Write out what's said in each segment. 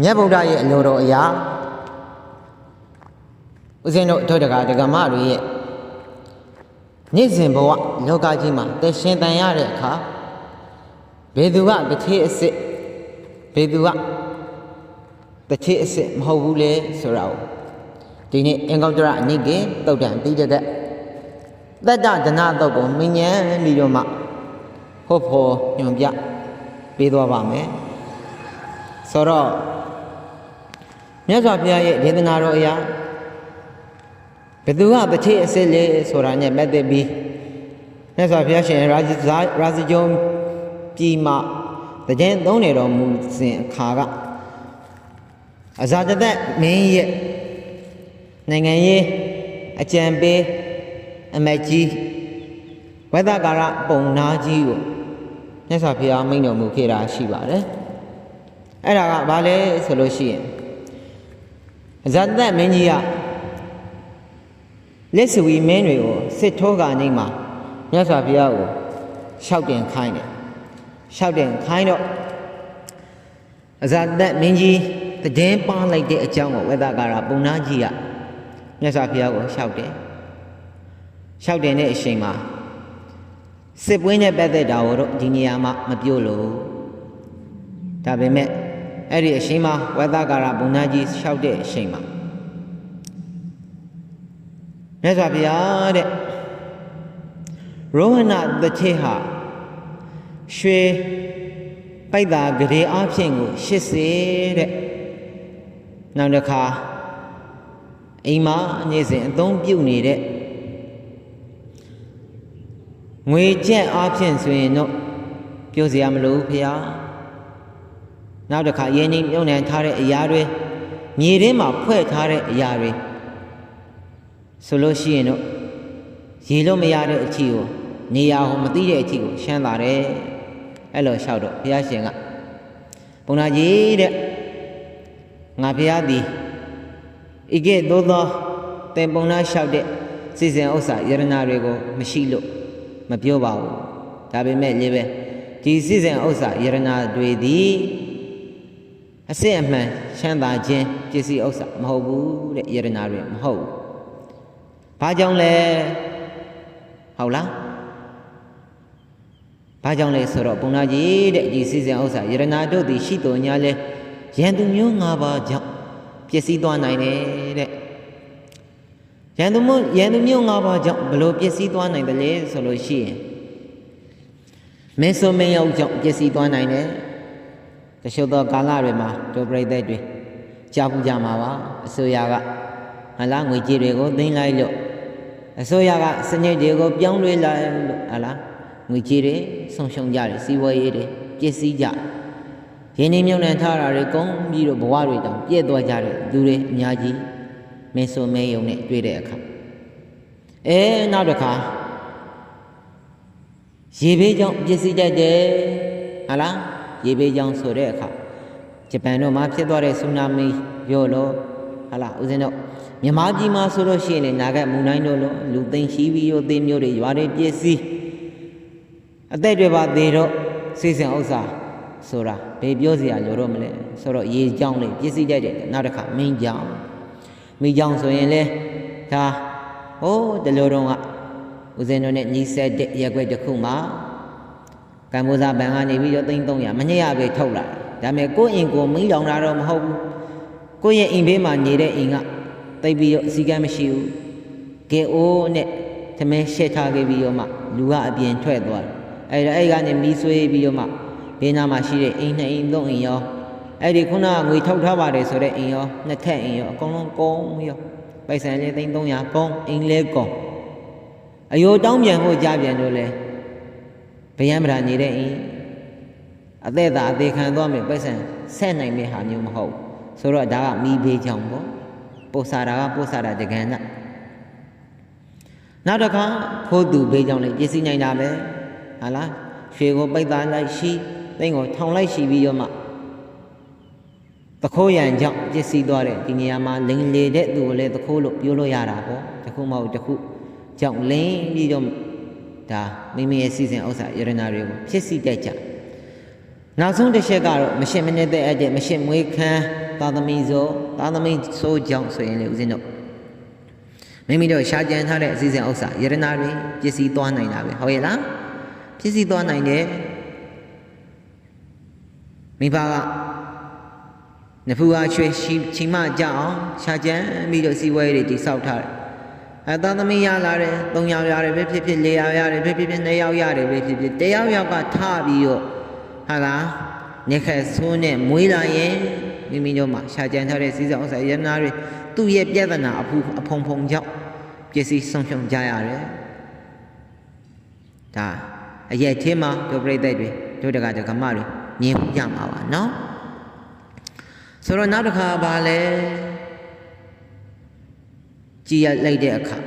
မြတ်ဗုဒ္ဓရဲ့အလိုတော်အရာဦးဇင်းတို့အထောက်တကာဒကမတွေရဲ့နေ့စဉ်ဘဝလောကကြီးမှာတရှင်တန်ရတဲ့အခါဘယ်သူကတစ်ထေးအစ်စ်ဘယ်သူကတစ်ထေးအစ်စ်မဟုတ်ဘူးလေဆိုတာကိုဒီနေ့အင်္ဂုတ္တရအနိကေတုတ်တန်ပြီးတဲ့ကတတ္တဒနာတုတ်ကိုမင်းညံပြီးတော့မှဟုတ်ဖို့ညွန်ပြပေးသွားပါမယ်ဆိုတော့ မြတ်စွာဘုရားရဲ့ဒေသနာတော်အရာဘယ်သူကတစ်ထေးအစ်စ်လေဆိုတာနဲ့ပတ်သက်ပြီးမြတ်စွာဘုရားရှင်ရာဇဇာရာဇဂျုံပြည်မှာတကြင်သုံးနေတော်မူစဉ်အခါကအဇာတသက်မင်းရဲ့နိုင်ငံရေးအကြံပေးအမတ်ကြီးဝဒကာရပုံနာကြီးကိုမြတ်စွာဘုရားမိန့်တော်မူခဲ့တာရှိပါတယ်အဲ့ဒါကဘာလဲဆိုလို့ရှိရင် အဇာတသက်မင်းကြီးကလက်စဝီမင်းတွေကိုစစ်ထိုးကနေမှာမြတ်စွာဘုရားကိုရှောက်တင်ခိုင်းတယ်ရှောက်တင်ခိုင်းတော့အဇာတသက်မင်းကြီးတည်င်းပါလိုက်တဲ့အကြောင်းကိုဝေဒကာရပုံနာကြီးကမြတ်စွာဘုရားကိုရှောက်တယ်ရှောက်တင်တဲ့အချိန်မှာစစ်ပွဲနဲ့ပတ်သက်တာကိုတော့ဒီနေရာမှာမပြောလို့ဒါပေမဲ့ အဲ့ဒီအချိန်မှာဝေဒကာရပုံနာကြီးရှောက်တဲ့အချိန်မှာမြတ်စွာဘုရားတဲ့ရောဟဏတချေဟာရွှေပိုက်တာဂရေအဖြစ်ကို80တဲ့နောက်တစ်ခါအိမ်မှာနေ့စဉ်အသုံးပြုနေတဲ့ငွေကျက်အဖြစ်ဆိုရင်တော့ပြောစရာမလိုဘူးဖေဟာ နောက်တစ်ခါရင်းနှီးမြုပ်နှံထားတဲ့အရာတွေမြေထဲမှာဖွဲ့ထားတဲ့အရာတွေဆိုလို့ရှိရင်တော့ရေလို့မရတဲ့အချီကိုနေရာဟောမသိတဲ့အချီကိုရှမ်းလာတယ်အဲ့လိုလျှောက်တော့ဘုရားရှင်ကဘုံနာကြီးတဲ့ငါဘုရားသည်ဤကဲ့သို့သောတင်ပုံနာလျှောက်တဲ့စီစဉ်ဥစ္စာယရနာတွေကိုမရှိလို့မပြောပါဘူးဒါပေမဲ့လေးပဲဒီစီစဉ်ဥစ္စာယရနာတွေသည် အစစ်အမှန်ချမ်းသာခြင်းပစ္စည်းဥစ္စာမဟုတ်ဘူးတဲ့ယရနာတွေမဟုတ်ဘူးဘာကြောင့်လဲဟုတ်လားဘာကြောင့်လဲဆိုတော့ဘုံနာကြီးတဲ့ဒီစီစဉ်ဥစ္စာယရနာတို့သည်ရှိတော်ညာလဲရန်သူမျိုး၅ပါးကြောင့်ပျက်စီးသွားနိုင်တယ်တဲ့ရန်သူမျိုးရန်သူမျိုး၅ပါးကြောင့်ဘလို့ပျက်စီးသွားနိုင်တယ်လဲဆိုလို့ရှိရင်မင်းဆိုမင်းရောက်ကြောင့်ပျက်စီးသွားနိုင်တယ် တချို့သောကာလတွေမှာတို့ပြိသက်တွေကြားပူကြမှာပါအစိုးရကဟလာငွေကြေးတွေကိုသိမ်းလိုက်လို့အစိုးရကစနစ်တွေကိုပြောင်းလဲလိုက်လို့ဟလာငွေကြေးတွေဆုံးရှုံးကြတယ်စီးပွားရေးတွေပျက်စီးကြရင်းနှီးမြှုပ်နှံထားတာတွေကုန်ပြီးတော့ဘဝတွေတောင်ပြည့်သွားကြတယ်လူတွေအများကြီးမင်းဆိုမဲယုံနဲ့တွေ့တဲ့အခါအဲနောက်တစ်ခါရေဘေးကြောင့်ပျက်စီးတတ်တယ်ဟာလား ရေဘေးကြောင့်ဆိုတဲ့အခါဂျပန်တို့မှာဖြစ်သွားတဲ့ဆူနာမီရောလို့ဟာလားဦးဇင်းတို့မြန်မာပြည်မှာဆိုလို့ရှိရင်လည်းနာဂတ်မူနိုင်တို့လို့လူသိန်းရှိပြီးရောသေးမျိုးတွေရွာတွေပျက်စီးအသက်တွေပါသေးတော့စိတ်စဉ်ဥစ္စာဆိုတာဘယ်ပြောစရာလိုတော့မလဲဆိုတော့ရေကြောင်းလေးပစ္စည်းကြိုက်တယ်နောက်တစ်ခါမင်းကြောင်းမိကြောင်းဆိုရင်လေဒါဟိုးတလူတော်ကဦးဇင်းတို့နဲ့ညီဆက်တဲ့ရက်ွက်တစ်ခုမှာ ကမ္ဘောဇာဘဏ်ကနေပြီးတော့3300မညရပဲထုတ်လာဒါပေမဲ့ကိုယ့်အိမ်ကိုမင်းလောင်တာတော့မဟုတ်ဘူးကိုယ့်ရဲ့အိမ်ဘေးမှာနေတဲ့အိမ်ကတိတ်ပြီးတော့အစည်းကမ်းမရှိဘူးကဲအိုးနဲ့သမင်းရှက်ထားခဲ့ပြီးတော့မှလူကအပြင်ထွက်သွားတယ်အဲ့ဒါအဲ့ကနေမီးဆွေးပြီးတော့မှဘေးနားမှာရှိတဲ့အိမ်နှစ်အိမ်သုံးအိမ်ရောအဲ့ဒီခုနကငွေထုတ်ထားပါတယ်ဆိုတဲ့အိမ်ရောနှစ်ထပ်အိမ်ရောအကုန်လုံးကုန်ရောပိုက်ဆံလေးသိန်း300ကုန်အိမ်လေးကုန်အယိုတောင်းပြန်ဖို့ကြပြန်တော့လေ ဗယံမရာနေတဲ့အိမ်အသက်သာအသေးခံသွားမယ်ပိုက်ဆံဆက်နိုင်မယ့်ဟာမျိုးမဟုတ်ဆိုတော့ဒါကမိဘေးကြောင့်ပေါ့ပို့စာတာကပို့စာတာတကယ်နဲ့နောက်တစ်ခါဖိုးသူဘေးကြောင့်လည်းပစ္စည်းနိုင်တာပဲဟာလားရွှေကိုပိတ်သားလိုက်ရှိသိန်းကိုထောင်လိုက်ရှိပြီးတော့မှတခိုးရန်ကြောင့်ပစ္စည်းသွားတဲ့ဒီနေရာမှာလိန်လေတဲ့သူကိုလည်းတခိုးလို့ပြောလို့ရတာပေါ့တခုမဟုတ်တခုကြောင့်လိန်ပြီးတော့ ဒါမိမိရဲ့စီစဉ်ဥစ္စာယရနာတွေကိုဖြစ်စီတတ်ကြနောက်ဆုံးတစ်ချက်ကတော့မရှင်းမနေတဲ့အတဲ့မရှင်းမွေးခမ်းသာသမီဆိုသာသမီဆိုကြောင့်ဆိုရင်လေဦးဇင်းတို့မိမိတို့ရှားကြံထားတဲ့အစည်းအဝေးဥစ္စာယရနာတွေပစ္စည်းသွားနိုင်တာပဲဟုတ်ရဲ့လားပစ္စည်းသွားနိုင်တယ်မိဘကနဖူအားချွေရှိချီမကြအောင်ရှားကြံပြီးတော့စီဝဲတွေတိဆောက်ထားတယ် အဲသာသမီရလာတယ်၃ယောက်ရတယ်ပဲဖြစ်ဖြစ်၄ယောက်ရတယ်ပဲဖြစ်ဖြစ်၂ယောက်ရတယ်ပဲဖြစ်ဖြစ်တယောက်ယောက်ကထပြီးတော့ဟာလားညက်ခက်ဆိုးနဲ့မွေးလာရင်မိမိတို့မှာရှာကြံထားတဲ့စီးစောဥစ္စာရတနာတွေသူ့ရဲ့ပြဿနာအဖူအဖုံဖုံကြောင့်ပစ္စည်းဆုံးရှုံးကြရတယ်ဒါအရက်ချင်းမှာတို့ပြိတ္တတွေတို့တကတကမတွေမြင်ကြမှာပါနော်ဆိုတော့နောက်တစ်ခါပါလဲ ကြည်ရလိုက်တဲ့အခါ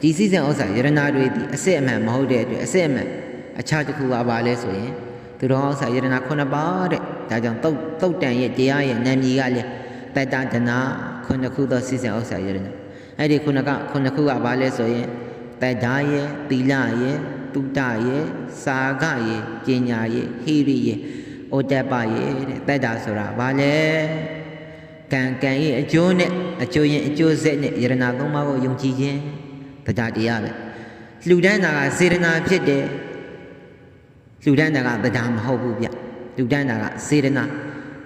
ဒီစီစဉ်ဥစ္စာယရနာတွေဒီအစစ်အမှန်မဟုတ်တဲ့အတွက်အစစ်အမှန်အခြားတစ်ခုကပါလဲဆိုရင်သူတော်ဥစ္စာယရနာခုနှစ်ပါးတဲ့ဒါကြောင့်တုတ်တုတ်တန်ရဲ့တရားရဲ့နာမည်ကလည်းတတဒနာခုနှစ်ခုသောစီစဉ်ဥစ္စာယရနာအဲ့ဒီခုနှစ်ကခုနှစ်ခုကပါလဲဆိုရင်တတ္တာရဲ့သီလရဲ့တုတ္တရဲ့စာကရဲ့ပညာရဲ့ဟိရိရဲ့ဩတ္တပရဲ့တဲ့တတ္တာဆိုတာဘာလဲ ကံကံရဲ့အကျိုးနဲ့အကျိုးရင်အကျိုးဆက်နဲ့ယရနာသုံးပါးကိုယုံကြည်ခြင်းတရားတရားပဲလှူဒန်းတာကစေတနာဖြစ်တယ်လှူဒန်းတာကတရားမဟုတ်ဘူးဗျလှူဒန်းတာကစေတနာ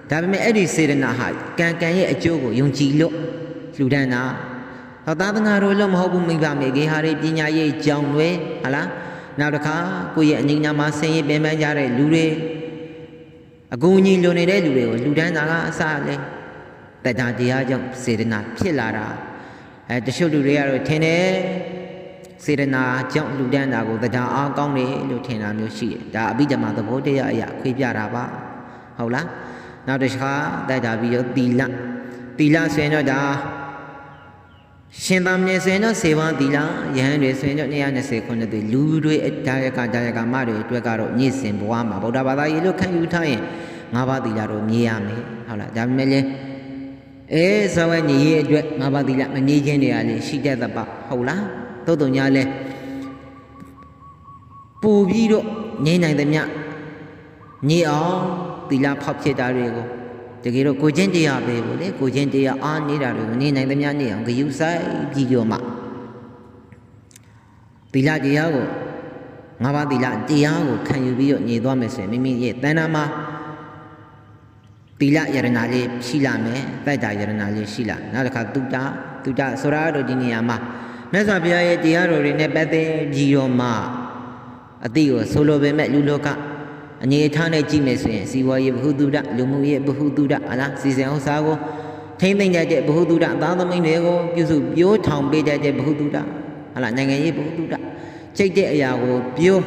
ဒါပေမဲ့အဲ့ဒီစေတနာဟာကံကံရဲ့အကျိုးကိုယုံကြည်လို့လှူဒန်းတာဟောသာသနာတော်လို့မဟုတ်ဘူးမိဘမေကေဟာတွေပညာရေးကြောင်းတွေဟာလားနောက်တစ်ခါကိုယ့်ရဲ့အငိမ့်ညာမှာဆင်းရဲပင်ပန်းကြတဲ့လူတွေအကူအညီလိုနေတဲ့လူတွေကိုလှူဒန်းတာကအစလဲ တရားတရားကြောင့်စေတနာဖြစ်လာတာအဲတချို့လူတွေကတော့ထင်တယ်စေတနာကြောင့်လူဒန်းတာကိုတရားအားကောင်းတယ်လို့ထင်တာမျိုးရှိတယ်ဒါအဘိဓမ္မာသဘောတရားအရာခွေးပြတာပါဟုတ်လားနောက်တစ်ခါတိုက်တာပြီးတော့သီလသီလဆိုရင်တော့ဒါရှင်သာမဏေဆိုရင်တော့စေဝါသီလယဟန်တွေဆိုရင်တော့220ခုနှစ်တွေလူတွေဒါယကဒါယကမတွေအတွက်ကတော့ညစ်စင်ဘဝမှာဗုဒ္ဓဘာသာရေးလို့ခံယူထားရင်ငါးပါးသီလတော့မြည်ရမယ်ဟုတ်လားဒါပေမဲ့လည်း အဲဇဝဲညီရဲ့အတွက်ငါးပါးသီလမနေခြင်းတွေကလည်းရှိတတ်သပါဟုတ်လားသို့တုံညာလဲပူပြီးတော့ငြိမ့်နိုင်သမျှညီအောင်သီလဖောက်ဖြစ်တာတွေကိုတကယ်တော့ကိုချင်းတရားပဲပေါ့လေကိုချင်းတရားအားနေတာတွေကိုနေနိုင်သမျှနေအောင်ဂယုဆိုင်ပြီးတော့မှသီလတရားကိုငါးပါးသီလတရားကိုခံယူပြီးတော့ညီသွားမယ်ဆိုရင်မိမိရဲ့တဏ္ဍာမှာ တိလယရဏလေးရှိလာမယ်ပတ်တာယရဏလေးရှိလာနောက်တစ်ခါတုတတုတဆိုရတော့ဒီနေရာမှာမြတ်စွာဘုရားရဲ့တရားတော်တွေနဲ့ပတ်သက်ပြီးတော့မှအတိကိုဆိုလိုပေမဲ့လူလောကအနေအထားနဲ့ကြည့်မယ်ဆိုရင်စီဝါရေးဘဟုတုဒလူမှုရေးဘဟုတုဒအလားစီစဉ်ဥစ္စာကိုထိမ့်သိမ့်ကြတဲ့ဘဟုတုဒအသားသမီးတွေကိုပြုစုပြိုးထောင်ပေးကြတဲ့ဘဟုတုဒအလားနိုင်ငံရေးဘဟုတုဒချိတ်တဲ့အရာကိုပြိုး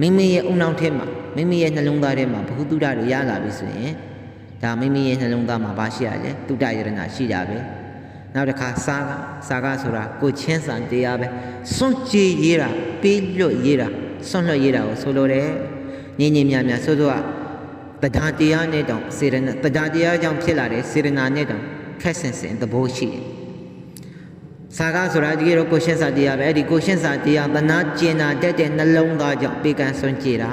မိမိရဲ့အုံနောက်ထဲမှာမိမိရဲ့နှလုံးသားထဲမှာဘဟုတုဒတွေရလာပြီဆိုရင် ဒါမိမိရဲ့နှလုံးသားမှာဘာရှိရလဲတုဒယရဏရှိတာပဲနောက်တစ်ခါစာကစာကဆိုတာကိုချင်းစံတရားပဲစွန့်ကြည်ရေးတာပေးလွတ်ရေးတာစွန့်လွတ်ရေးတာကိုဆိုလိုတယ်ညင်ညင်များများဆိုဆိုကတရားတရားနဲ့တောင်စေရနာတရားတရားကြောင့်ဖြစ်လာတဲ့စေရနာနဲ့တောင်ခက်ဆင်ဆင်သဘောရှိတယ်စာကဆိုတာဒီကတော့ကိုရှင်းစာတရားပဲအဲ့ဒီကိုရှင်းစာတရားသနာကျင်တာတက်တဲ့နှလုံးသားကြောင့်ပေကံစွန့်ကြည်တာ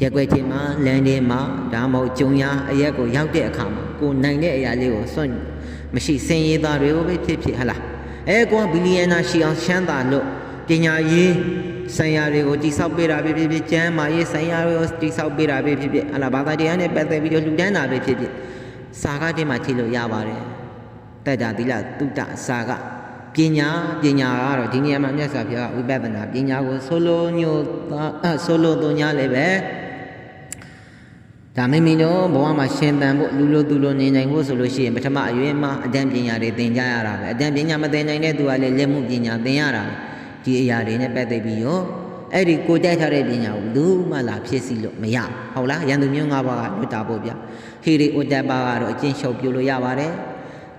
ရက်ွက်ချင်းမှာလမ်းထဲမှာဒါမှမဟုတ်ဂျုံရအရက်ကိုရောက်တဲ့အခါမှာကိုနိုင်တဲ့အရာလေးကိုစွန့်မရှိစင်ရည်သားတွေကိုပဲဖြစ်ဖြစ်ဟလားအဲကွာဘီလီယံနာရှိအောင်ရှမ်းသာလို့ပညာရေးဆိုင်ရာတွေကိုတိဆောက်ပေးတာပဲဖြစ်ဖြစ်ကျမ်းမာရေးဆိုင်ရာတွေကိုတိဆောက်ပေးတာပဲဖြစ်ဖြစ်ဟလားဘာသာတရားနဲ့ပတ်သက်ပြီးတော့လှူဒန်းတာပဲဖြစ်ဖြစ်စာကတင်မှထိလို့ရပါတယ်တက်တာသီလတုတ္တစာကပညာပညာကတော့ဒီနေရာမှာမြတ်စွာဘုရားဝိပဿနာပညာကိုဆိုလိုညိုဆိုလိုသွညာလည်းပဲ ဒါမိမိတို့ဘဝမှာရှင်သန်ဖို့လူလိုသူလိုနေနိုင်ဖို့ဆိုလို့ရှိရင်ပထမအရွယ်မှာအတန်းပညာတွေသင်ကြရတာပဲအတန်းပညာမသင်နိုင်တဲ့သူကလည်းလက်မှုပညာသင်ရတာဒီအရာတွေနဲ့ပတ်သက်ပြီးရောအဲ့ဒီကိုတိုက်ထားတဲ့ပညာကိုလူမှလာဖြစ်စီလို့မရဟုတ်လားရန်သူမျိုး၅ပါးကလွတ်တာပေါ့ဗျဟေရီဥဒ္ဒပါကတော့အကျင့်ရှုပ်ပြလို့ရပါတယ်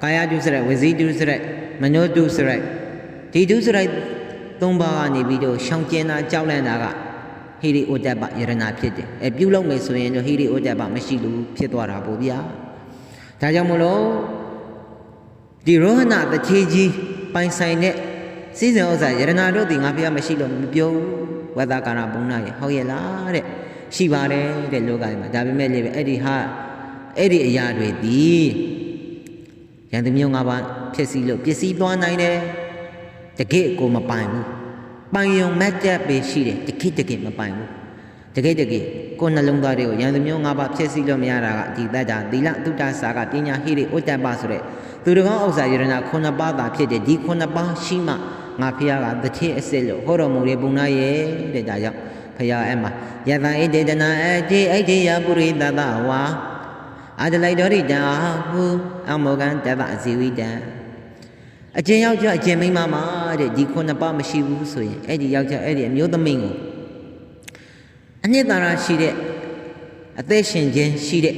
ကာယတုစရိုက်ဝစီတုစရိုက်မနောတုစရိုက်ဒီတုစရိုက်၃ပါးကနေပြီးတော့ရှောင်ကျင်တာကြောက်လန့်တာက ဟိရိဩတ္တပယရဏဖြစ်တယ်အဲပြုလုပ်မယ်ဆိုရင်တော့ဟိရိဩတ္တပမရှိလို့ဖြစ်သွားတာပေါ့ဗျာဒါကြောင့်မလို့ဒီရောဟနာတချေကြီးပိုင်ဆိုင်တဲ့စည်းစိမ်ဥစ္စာယရဏတို့ဒီငါဖះမရှိလို့မပြောဘူးဝဒကာရဘုံနာရေဟုတ်ရဲ့လားတဲ့ရှိပါတယ်တဲ့လောကကြီးမှာဒါပေမဲ့လည်းအဲ့ဒီဟာအဲ့ဒီအရာတွေဒီရန်သူမျိုး၅ပါးဖြစ်စီလို့ပစ္စည်းသွားနိုင်တယ်တကယ့်ကိုမပိုင်ဘူး ပိုင်ယုံမတ်တက်ပဲရှိတယ်တကယ့်တကယ့်မပိုင်ဘူးတကယ့်တကယ့်ကိုယ်နှလုံးသားတွေကိုရန်သူမျိုး၅ပါးဖြစ်စီလို့မရတာကဒီတတ်တာသီလတုတ္တစာကပညာဟိရိဥတ္တပဆိုတဲ့သူတော်ကောင်းဥစ္စာယရဏခုနှစ်ပါးသာဖြစ်တယ်ဒီခုနှစ်ပါးရှိမှငါဖះကတတိအစစ်လို့ဟောတော်မူတဲ့ပုံနာရဲ့တဲ့ဒါကြောင့်ဖះအဲ့မှာယတံဣတေတနာအတိဣတိယပုရိသတဝါအာဒလိုက်တော်ရိတံဟုအမောကံတတဇီဝိတံအကျဉ်ယောက်ျားအကျဉ်မိန်းမမှာ တဲ့ဒီခုနှစ်ပါးမရှိဘူးဆိုရင်အဲ့ဒီယောက်ျားအဲ့ဒီအမျိုးသမီးကိုအနှစ်သာရရှိတဲ့အသက်ရှင်ခြင်းရှိတဲ့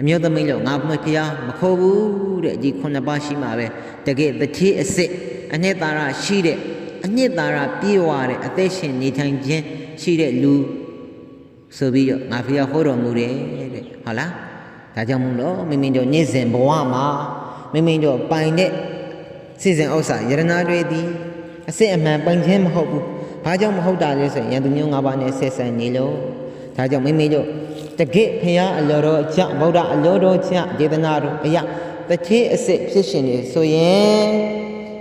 အမျိုးသမီးလို့ငါမဖျားမခေါ်ဘူးတဲ့ဒီခုနှစ်ပါးရှိမှာပဲတကယ်တတိအစစ်အနှစ်သာရရှိတဲ့အနှစ်သာရပြေဝတဲ့အသက်ရှင်နေထိုင်ခြင်းရှိတဲ့လူဆိုပြီးတော့ငါဖျားဟောတော်မူတယ်တဲ့ဟုတ်လားဒါကြောင့်မို့လို့မိမိတို့နေ့စဉ်ဘဝမှာမိမိတို့ပိုင်တဲ့ စီစဉ်ဥစ္စာယရနာတွေသည်အစစ်အမှန်ပိုင်ခြင်းမဟုတ်ဘူးဘာကြောင့်မဟုတ်တာလဲဆိုရင်ရန်သူမျိုး၅ပါးနဲ့ဆက်ဆံနေလို့ဒါကြောင့်မိမိတို့တကယ့်ဖရာအလောတော်ချဗုဒ္ဓအလောတော်ချဒေသနာတော်အရာတတိအစစ်ဖြစ်ရှင်နေဆိုရင်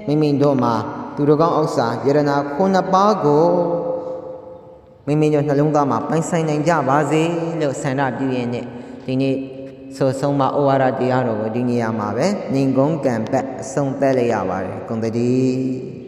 မိမိတို့မှာသူတော်ကောင်းဥစ္စာယရနာခုနှစ်ပါးကိုမိမိတို့နှလုံးသားမှာပိုင်ဆိုင်နိုင်ကြပါစေလို့ဆန္ဒပြုရင်းနဲ့ဒီနေ့ ဆိုဆုံးမဩဝါဒတရားတော်ကိုဒီနေရာမှာပဲညီငုံးကံပတ်အဆုံးသက်လိုက်ရပါတယ်ဂုဏ်တည်း